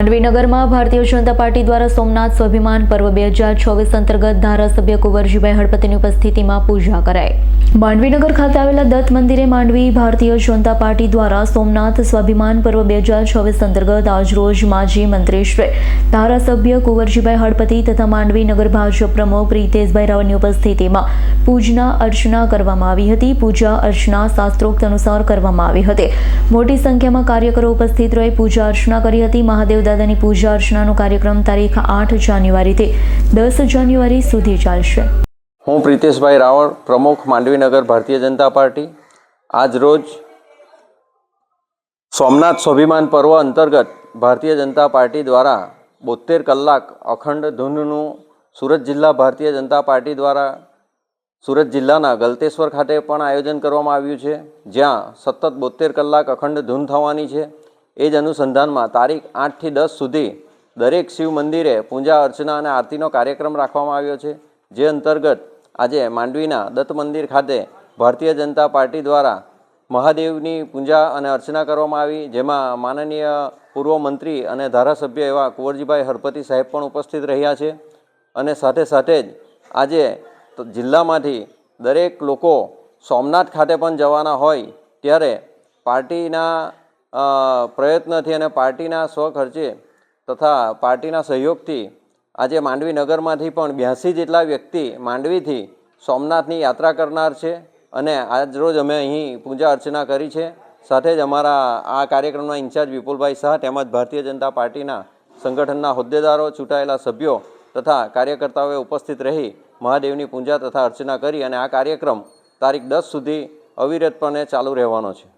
માંડવીનગરમાં Bharatiya Janata party દ્વારા સોમનાથ સ્વાભિમાન પર્વ બે હજાર ચોવીસ અંતર્ગત ધારાસભ્ય કુંવરજીભાઈ હળપતિની ઉપસ્થિતિમાં પૂજા કરાઈ. માંડવીનગર ખાતે આવેલા દત્ત મંદિરે માંડવી ભારતીય જનતા પાર્ટી દ્વારા સોમનાથ સ્વાભિમાન પર્વ બે હજાર ચોવીસ અંતર્ગત આજરોજ માજી મંત્રીશ્રી, ધારાસભ્ય કુંવરજીભાઈ હળપતિ તથા માંડવી નગર ભાજપ પ્રમુખ પ્રિતેશભાઈ રાવલની ઉપસ્થિતિમાં પૂજના અર્ચના કરવામાં આવી હતી. પૂજા અર્ચના શાસ્ત્રોક્ત અનુસાર કરવામાં આવી હતી. મોટી સંખ્યામાં કાર્યકરો ઉપસ્થિત રહી પૂજા અર્ચના કરી હતી. મહાદેવ દાદાની પૂજા અર્ચનાનો કાર્યક્રમ તારીખ આઠ જાન્યુઆરીથી દસ જાન્યુઆરી સુધી ચાલશે. હું પ્રિતેશભાઈ રાવળ, પ્રમુખ માંડવીનગર ભારતીય જનતા પાર્ટી. આજ રોજ સોમનાથ સ્વાભિમાન પર્વ અંતર્ગત ભારતીય જનતા પાર્ટી દ્વારા બોતેર કલાક અખંડ ધૂનનું સુરત જિલ્લા ભારતીય જનતા પાર્ટી દ્વારા સુરત જિલ્લાના ગલતેશ્વર ખાતે પણ આયોજન કરવામાં આવ્યું છે. જ્યાં સતત બોતેર કલાક અખંડ ધૂન થવાની છે. એ જ અનુસંધાનમાં તારીખ આઠથી દસ સુધી દરેક શિવ મંદિરે પૂજા, અર્ચના અને આરતીનો કાર્યક્રમ રાખવામાં આવ્યો છે. જે અંતર્ગત આજે માંડવીના દત્ત મંદિર ખાતે ભારતીય જનતા પાર્ટી દ્વારા મહાદેવની પૂજા અને અર્ચના કરવામાં આવી. જેમાં માનનીય પૂર્વ મંત્રી અને ધારાસભ્ય એવા કુંવરજીભાઈ હરપતિ સાહેબ પણ ઉપસ્થિત રહ્યા છે. અને સાથે સાથે જ આજે જિલ્લામાંથી દરેક લોકો સોમનાથ ખાતે પણ જવાના હોય ત્યારે પાર્ટીના પ્રયત્નથી અને પાર્ટીના સ્વખર્ચે તથા પાર્ટીના સહયોગથી આજે માંડવી નગરમાંથી પણ બ્યાસી જેટલા વ્યક્તિ માંડવીથી સોમનાથની યાત્રા કરનાર છે અને આજ રોજ અમે અહીં પૂજા અર્ચના કરી છે. સાથે જ અમારા આ કાર્યક્રમના ઇન્ચાર્જ વિપુલભાઈ શાહ તેમજ ભારતીય જનતા પાર્ટીના સંગઠનના હોદ્દેદારો, ચૂંટાયેલા સભ્યો તથા કાર્યકર્તાઓએ ઉપસ્થિત રહી મહાદેવની પૂજા તથા અર્ચના કરી અને આ કાર્યક્રમ તારીખ દસ સુધી અવિરતપણે ચાલુ રહેવાનો છે.